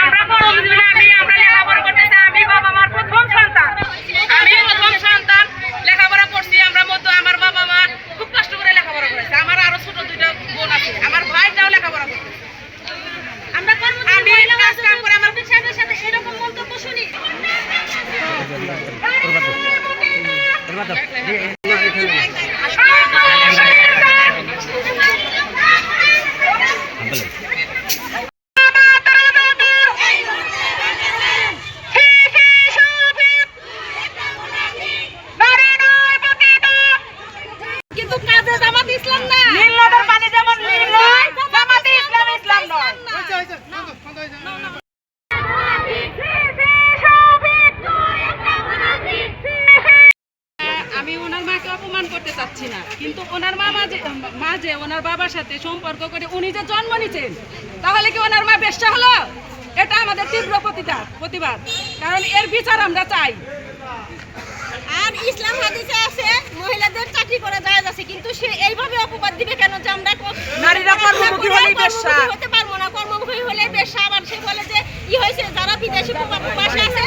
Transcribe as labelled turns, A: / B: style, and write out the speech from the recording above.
A: আমরা বড় বুঝবে আমি আমরা লেখাপড়া করতেছি আমি বাবা মার প্রথম সন্তান। আমি প্রথম সন্তান লেখাপড়া করছি আমরা মতো আমার বাবা মা খুব কষ্ট করে লেখাপড়া করেছে। আমার আরও ছোট দুইটা বোন আছে আমার ভাইটাও লেখাপড়া করতেছে। আমরা আমি কাজ কাম করে আমার সাথে সাথে এরকম মন্তব্য শুনি কিন্তু কাজে জামাত ইসলাম না নীল নদের পানি যেমন নীল নয় জামাতে ইসলাম ইসলাম নয়
B: ওনার অপমান করতে চাচ্ছি না। কিন্তু ওনার মা মাঝে মা যে ওনার বাবার সাথে সম্পর্ক করে উনি যে জন্ম নিছেন তাহলে কি ওনার মা বেশ্যা হলো? এটা আমাদের তীব্র প্রতিবাদ প্রতিবাদ। কারণ এর বিচার আমরা চাই।
C: আর ইসলাম হাদিসে আছে মহিলাদের চাকরি করা যায় আছে কিন্তু সে এইভাবে অপবাদ দিবে কেন যে আমরা
A: নারীরা কর্মমুখী হলেই বেশ্যা।
C: হতে পারব না কর্মমুখী হলে বেশ্যা আবার সে বলে যে ই হয়েছে যারা বিদেশি প্রবাসী আছে